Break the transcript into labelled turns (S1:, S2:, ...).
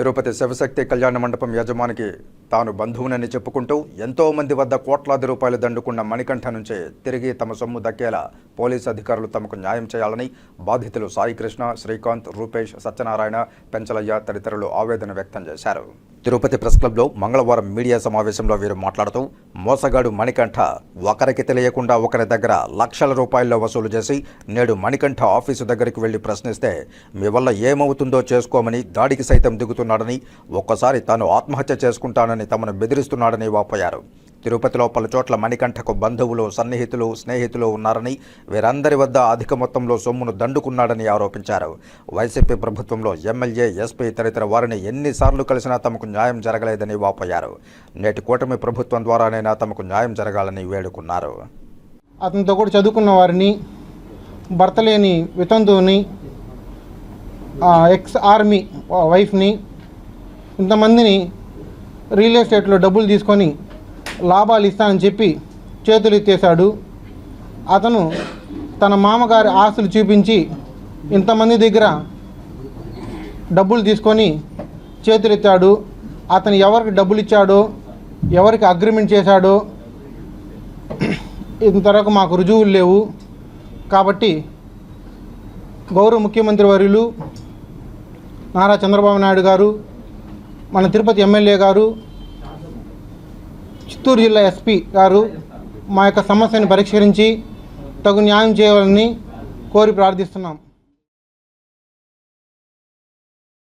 S1: తిరుపతి శివశక్తి కళ్యాణ మండపం యజమానికి తాను బంధువునని చెప్పుకుంటూ ఎంతో మంది వద్ద కోట్లాది రూపాయలు దండుకున్న మణికంఠ నుంచే తిరిగి తమ సొమ్ము దక్కేలా పోలీసు అధికారులు తమకు న్యాయం చేయాలని బాధితులు సాయికృష్ణ శ్రీకాంత్ రూపేష్ సత్యనారాయణ పెంచలయ్య తదితరులు ఆవేదన వ్యక్తం చేశారు. తిరుపతి ప్రెస్ క్లబ్లో మంగళవారం మీడియా సమావేశంలో వీరు మాట్లాడుతూ మోసగాడు మణికంఠ ఒకరికి తెలియకుండా ఒకరి దగ్గర లక్షల రూపాయల్లో వసూలు చేసి నేడు మణికంఠ ఆఫీసు దగ్గరికి వెళ్ళి ప్రశ్నిస్తే మీ వల్ల ఏమవుతుందో చేసుకోమని దాడికి సైతం దిగుతున్నాడని ఒక్కసారి తాను ఆత్మహత్య చేసుకుంటానని తమను బెదిరిస్తున్నాడని వాపోయారు. తిరుపతిలో పలు చోట్ల మణికంఠకు బంధువులు సన్నిహితులు స్నేహితులు ఉన్నారని వీరందరి వద్ద అధిక మొత్తంలో సొమ్మును దండుకున్నాడని ఆరోపించారు. వైసీపీ ప్రభుత్వంలో ఎమ్మెల్యే ఎస్పీ తదితర వారిని ఎన్నిసార్లు కలిసినా తమకు న్యాయం జరగలేదని వాపోయారు. నేటి కూటమి ప్రభుత్వం ద్వారానే ద్వారానైనా తమకు న్యాయం జరగాలని వేడుకున్నారు.
S2: అతనితో కూడా చదువుకున్న వారిని భర్త లేని వితంతువుని ఎక్స్ ఆర్మీ వైఫ్ని ఇంతమందిని రియల్ ఎస్టేట్లో డబ్బులు తీసుకొని లాభాలు ఇస్తానని చెప్పి చేతులు ఎత్తేశాడు. అతను తన మామగారి ఆస్తులు చూపించి ఇంతమంది దగ్గర డబ్బులు తీసుకొని చేతులు ఎత్తాడు. అతను ఎవరికి డబ్బులు ఇచ్చాడో ఎవరికి అగ్రిమెంట్ చేశాడో ఇంతవరకు మాకు రుజువులు లేవు. కాబట్టి గౌరవ ముఖ్యమంత్రి వర్యులు నారా చంద్రబాబు నాయుడు గారు మన తిరుపతి ఎమ్మెల్యే గారు చిత్తూరు జిల్లా ఎస్పీ గారు మా యొక్క సమస్యను పరిష్కరించి తగు న్యాయం చేయాలని కోరి ప్రార్థిస్తున్నాం.